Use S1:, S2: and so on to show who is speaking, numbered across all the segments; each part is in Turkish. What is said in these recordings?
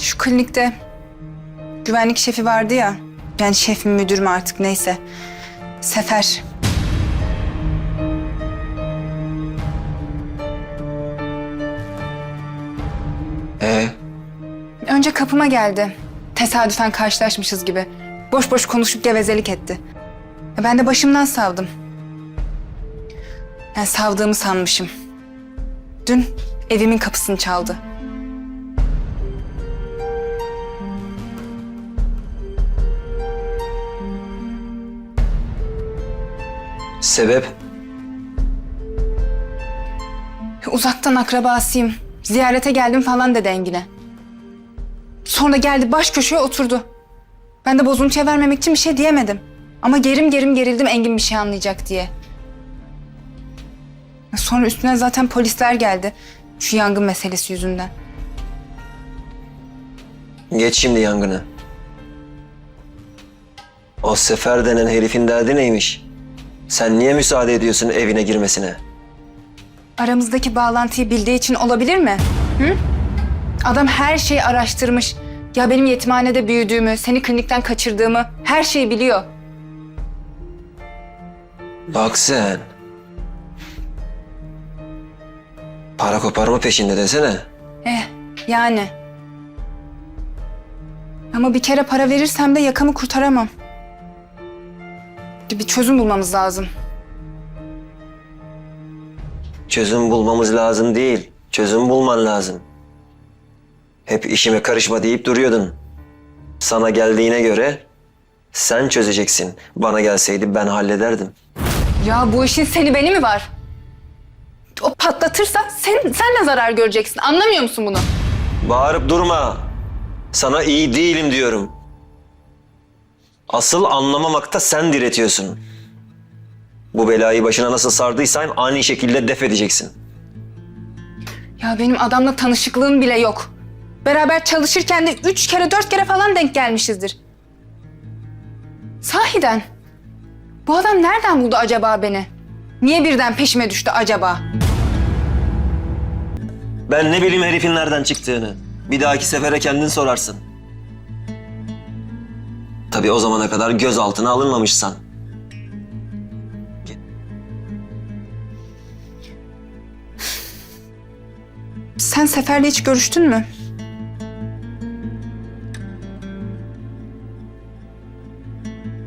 S1: Şu klinikte güvenlik şefi vardı ya. Yani şef mi müdür mü artık neyse. Sefer.
S2: Ee,
S1: Önce kapıma geldi. Tesadüfen karşılaşmışız gibi. Boş boş konuşup gevezelik etti. Ben de başımdan savdım. Yani savdığımı sanmışım. Dün evimin kapısını çaldı.
S2: Sebep?
S1: Uzaktan akrabasıyım. Ziyarete geldim falan dedi Engin'e. Sonra geldi baş köşeye oturdu. Ben de bozuntuya vermemek için bir şey diyemedim. Ama gerim gerim gerildim Engin bir şey anlayacak diye. Sonra üstüne zaten polisler geldi. Şu yangın meselesi yüzünden.
S2: Geç şimdi yangını. O Sefer denen herifin derdi neymiş? Sen niye müsaade ediyorsun evine girmesine?
S1: Aramızdaki bağlantıyı bildiği için olabilir mi? Hı? Adam her şeyi araştırmış. Ya benim yetimhanede büyüdüğümü, seni klinikten kaçırdığımı her şeyi biliyor.
S2: Bak sen. Para koparma peşinde desene.
S1: Eh yani. Ama bir kere para verirsem de yakamı kurtaramam. Bir çözüm bulmamız lazım.
S2: Çözüm bulmamız lazım değil. Çözüm bulman lazım. Hep işime karışma deyip duruyordun. Sana geldiğine göre sen çözeceksin. Bana gelseydi ben hallederdim.
S1: Ya bu işin seni beni mi var? O patlatırsa sen, sen de zarar göreceksin. Anlamıyor musun bunu?
S2: Bağırıp durma. Sana iyi değilim diyorum. Asıl anlamamakta sen diretiyorsun. Bu belayı başına nasıl sardıysan aynı şekilde def edeceksin.
S1: Ya benim adamla tanışıklığım bile yok. Beraber çalışırken de üç kere dört kere falan denk gelmişizdir. Sahiden. Bu adam nereden buldu acaba beni? Niye birden peşime düştü acaba?
S2: Ben ne bileyim herifin nereden çıktığını. Bir dahaki sefere kendin sorarsın. Tabii o zamana kadar gözaltına alınmamışsan.
S1: Sen Sefer'le hiç görüştün mü?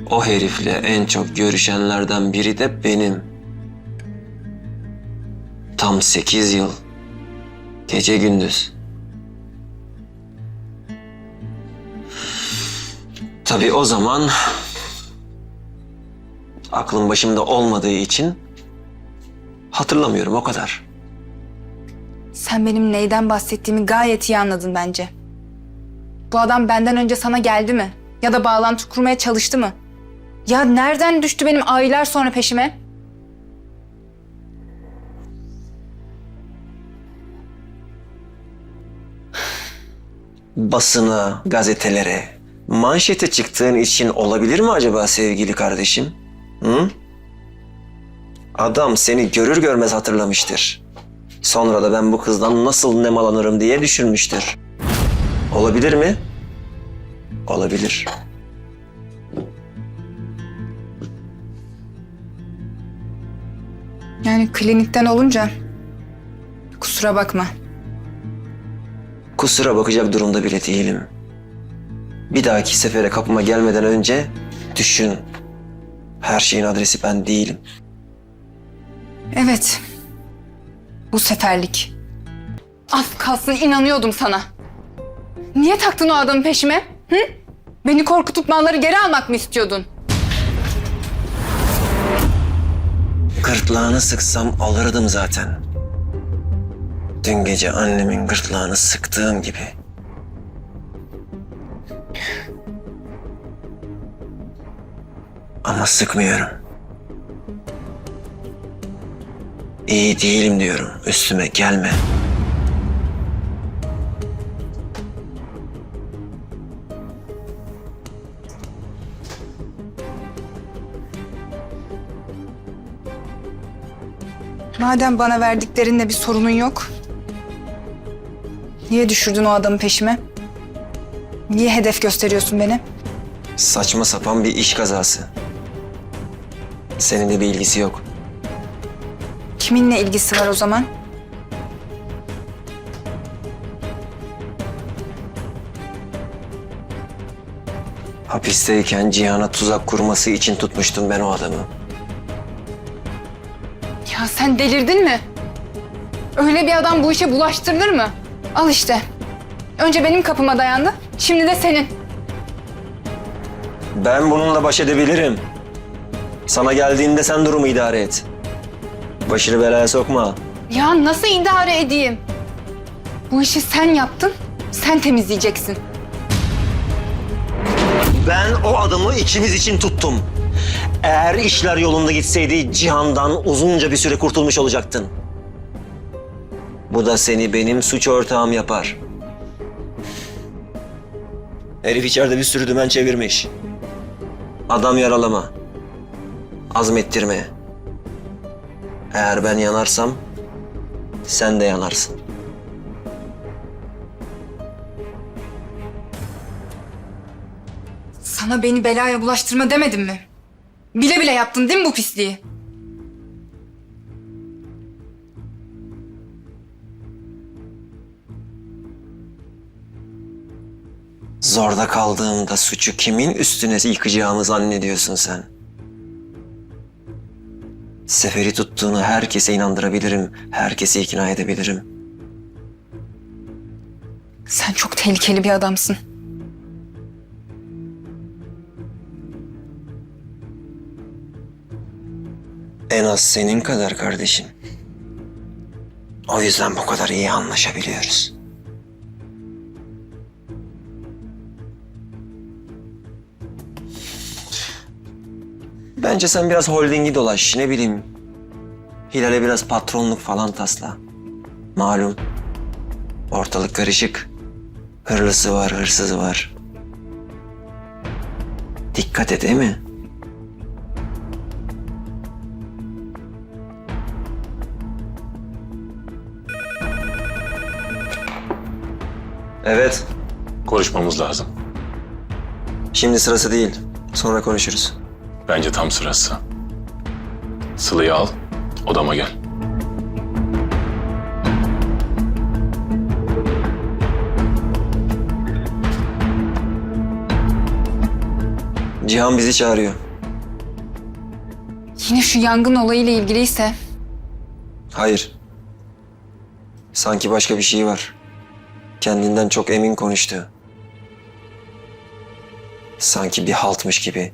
S2: O herifle en çok görüşenlerden biri de benim. Tam sekiz yıl. Gece gündüz. Tabii o zaman aklım başımda olmadığı için hatırlamıyorum o kadar.
S1: Sen benim neyden bahsettiğimi gayet iyi anladın bence. Bu adam benden önce sana geldi mi? Ya da bağlantı kurmaya çalıştı mı? Ya nereden düştü benim aylar sonra peşime?
S2: basına, gazetelere, manşete çıktığın için olabilir mi acaba sevgili kardeşim? Hı? Adam seni görür görmez hatırlamıştır. Sonra da ben bu kızdan nasıl nemalanırım diye düşünmüştür. Olabilir mi? Olabilir.
S1: Yani klinikten olunca kusura bakma.
S2: Kusura bakacak durumda bile değilim. Bir dahaki sefere kapıma gelmeden önce düşün. Her şeyin adresi ben değilim.
S1: Evet. Bu seferlik. Az kalsın inanıyordum sana. Niye taktın o adamı peşime? Hı? Beni korkutup malları geri almak mı istiyordun?
S2: Gırtlağını sıksam alırdım zaten. Dün gece annemin gırtlağını sıktığım gibi. Ama sıkmıyorum. İyi değilim diyorum. Üstüme gelme.
S1: Madem bana verdiklerinle bir sorunun yok. Niye düşürdün o adamı peşime? Niye hedef gösteriyorsun beni?
S2: Saçma sapan bir iş kazası. Seninle bir ilgisi yok.
S1: Kiminle ilgisi var o zaman?
S2: Hapisteyken Cihan'a tuzak kurması için tutmuştum ben o adamı.
S1: Ya sen delirdin mi? Öyle bir adam bu işe bulaştırılır mı? Al işte. Önce benim kapıma dayandı, şimdi de senin.
S2: Ben bununla baş edebilirim. Sana geldiğinde sen durumu idare et. Başını belaya sokma.
S1: Ya nasıl idare edeyim? Bu işi sen yaptın, sen temizleyeceksin.
S2: Ben o adamı ikimiz için tuttum. Eğer işler yolunda gitseydi Cihan'dan uzunca bir süre kurtulmuş olacaktın. Bu da seni benim suç ortağım yapar. Herif içeride bir sürü dümen çevirmiş. Adam yaralama. Azmettirme. Eğer ben yanarsam sen de yanarsın.
S1: Sana beni belaya bulaştırma demedim mi? Bile bile yaptın değil mi bu pisliği?
S2: Zorda kaldığımda suçu kimin üstüne yıkacağımı zannediyorsun sen? Seferi tuttuğunu herkese inandırabilirim, herkesi ikna edebilirim.
S1: Sen çok tehlikeli bir adamsın.
S2: En az senin kadar kardeşim. O yüzden bu kadar iyi anlaşabiliyoruz. Bence sen biraz holdingi dolaş, ne bileyim. Hilal'e biraz patronluk falan tasla. Malum, ortalık karışık. Hırlısı var, hırsızı var. Dikkat et, değil mi? Evet,
S3: Konuşmamız lazım.
S2: şimdi sırası değil. Sonra konuşuruz.
S3: Bence tam sırası. Sıla'yı al, odama gel.
S2: Cihan bizi çağırıyor.
S1: Yine şu yangın olayıyla ilgiliyse
S2: Hayır. Sanki başka bir şey var. Kendinden çok emin konuştu. Sanki bir haltmış gibi.